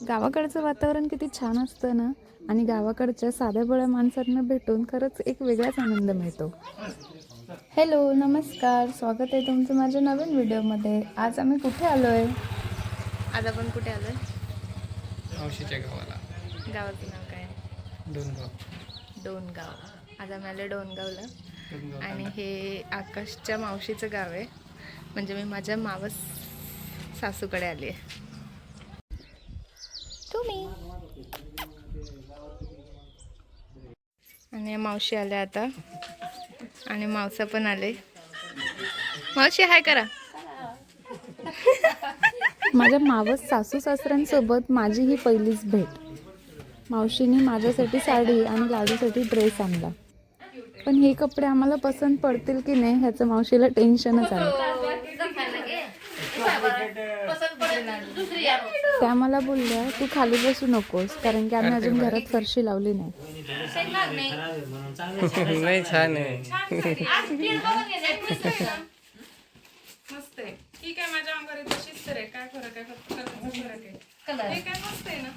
गावाकडचं वातावरण किती छान असतं ना? आणि गावाकडच्या साध्या भोळ्या माणसांना भेटून खरंच एक वेगळाच आनंद मिळतो. हॅलो नमस्कार. स्वागत आहे तुमचं माझ्या नवीन व्हिडिओमध्ये. आज आम्ही कुठे आलो आहे आज आपण कुठे आलो आहे मावशीच्या गावाला. गावाचं नाव काय? दोन गाव डोनगाव आज आम्ही आलो डोनगावला आणि हे आकाशच्या मावशीचं गाव आहे. म्हणजे मी माझ्या मावस सासूकडे आली आहे आणि मावशी आल्या आता. आणि मावसा पण आले. मावशी हाय करा. माझ्या मावस सासू सासऱ्यांसोबत माझी ही पहिलीच भेट. मावशीने माझ्यासाठी साडी आणि लाडूसाठी ड्रेस आणला. पण हे कपडे आम्हाला पसंत पडतील की नाही ह्याचं मावशीला टेन्शनच आलं त्या मला बोलल्या तू खाली बसू नकोस कारण की आम्ही अजून घरात फरशी लावली नाही. नाही छान आहे. मस्त आहे. ठीक आहे माझ्या अंगावर तशीच तर आहे. काय फरक आहे? फक्त कलरचा फरक आहे. हे काय मस्त आहे ना?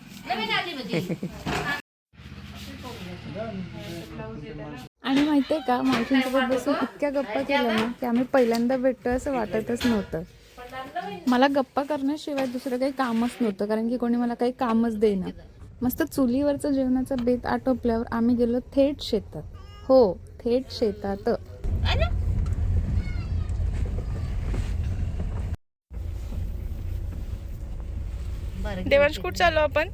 आणि माहितीये का मावशींसोबत बसून इतक्या गप्पा केल्या ना की आम्ही पहिल्यांदा भेटतो असं वाटतच नव्हतं. मला गप्पा करण्याशिवाय दुसरं काही कामच नव्हतं कारण की कोणी मला काही कामच देईना. मस्त चुलीवरचं जेवणाचा बेत आटोपल्यावर आम्ही गेलो थेट शेतात. हो थेट शेतात. देवांश कुठ चालू आपण?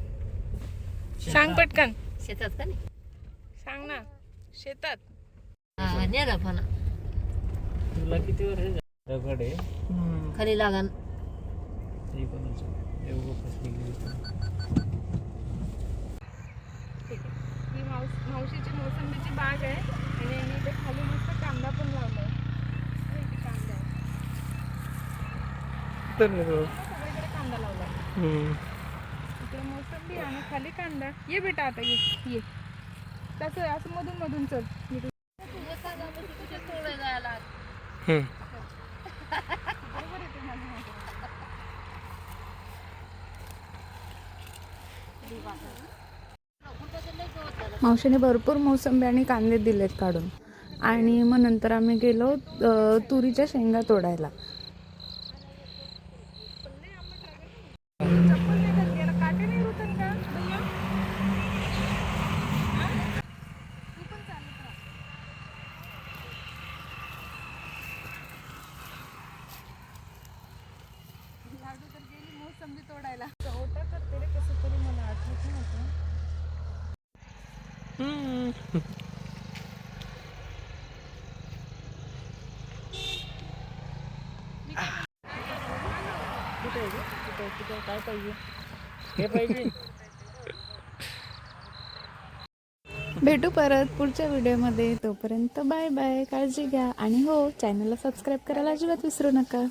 सांग पटकन. शेतात का नाही? सांग ना. शेतात. हा, नेला पण. तुला किती वर्ष दगड. आहे खाली लागान ते ही मावस मावशीची मोसंबीची बाग आहे आणि इथे खाली मस्त कांदा पण हे कांदा आहे. सगळीकडे कांदा लावलाय. इकडे मोसंबी आणि खाली कांदा. ये बेटा आता ये ये. तसं असं मधून मधून चल इकडे. बरोबर आहे ते माझं म्हणणं. मावशीने भरपूर मोसंबी आणि कांदे दिलेत काढून. आणि मग नंतर आम्ही गेलो तुरीच्या शेंगा तोडायला. तोडायला. काय पाहिजे हे पाहिजे भेटू परत पुढच्या व्हिडिओमध्ये. तोपर्यंत बाय बाय काळजी घ्या. आणि हो चॅनलला सबस्क्राईब करायला अजिबात विसरू नका.